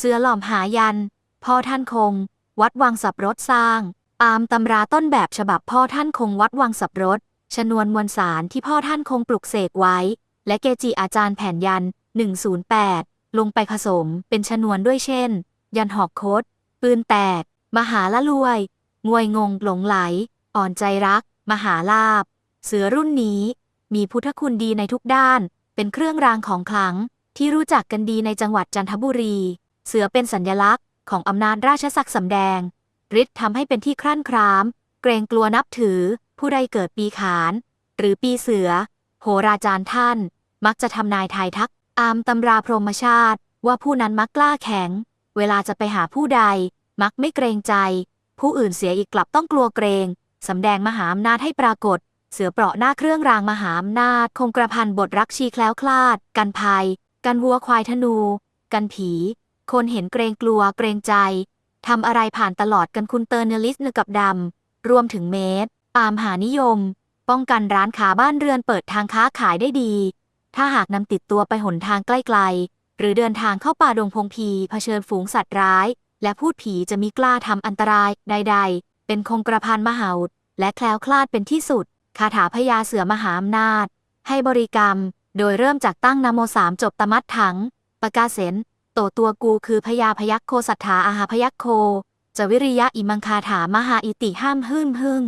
เสือหล่อมหายัน พ่อท่านคง วัดวังสับรถสร้าง ตามตำราต้นแบบฉบับพ่อท่านคงวัดวังสับรถ ชนวนมวลสารที่พ่อท่านคงปลุกเสกไว้ และเกจิอาจารย์แผ่นยัน 108 ลงไปผสมเป็นชนวนด้วยเช่น ยันหอกคดปืนแตก มหาละลวย งวยงงหลงไหล อ่อนใจรัก มหาลาบ เสือรุ่นนี้ มีพุทธคุณดีในทุกด้าน เป็นเครื่องรางของขลังที่รู้จักกันดีในจังหวัดจันทบุรี เสือเป็นสัญลักษณ์ของอำนาจราชศักดิ์สำแดงฤทธิ์ทำให้เป็นที่ครั่นคราม เกรงกลัวนับถือ ผู้ใดเกิดปีขาน หรือปีเสือ โหราจารย์ท่าน มักจะทำนายทายทัก อามตำราพรหมชาติ ว่าผู้นั้นมักกล้าแข็ง เวลาจะไปหาผู้ใด มักไม่เกรงใจ ผู้อื่นเสียอีกกลับต้องกลัวเกรงสำแดงมหาอำนาจให้ปรากฏ เสือเปราะหน้าเครื่องรางมหาอำนาจ คงกระพันบทรักชีแคล้วคลาด กันภัย กันวัวควายธนู กันผี คนเห็นเกรงกลัวเกรงใจทำอะไรผ่านตลอดกันคุณเตอร์เนลิสเนกับดำ รวมถึงเมตรตามหานิยม ป้องกันร้านขาบ้านเรือนเปิดทางค้าขายได้ดี ถ้าหากนำติดตัวไปหนทางใกล้ๆ หรือเดินทางเข้าป่าดงพงพีเผชิญฝูงสัตว์ร้าย และพูดผีจะมีกล้าทำอันตรายใด ๆ เป็นคงกระพันมหาอุดและแคล้วคลาดเป็นที่สุด คาถาพญาเสือมหาอำนาจ ให้บริกรรม โดยเริ่มจากตั้งนโมสามจบตมัดถังปากาเสน ตตัวกูคือพญาพยัคโคสัทธาอาหาพยัคโค จะวิริยะอิมังคาถามหาอิติห้ามหึ่มหึ่ม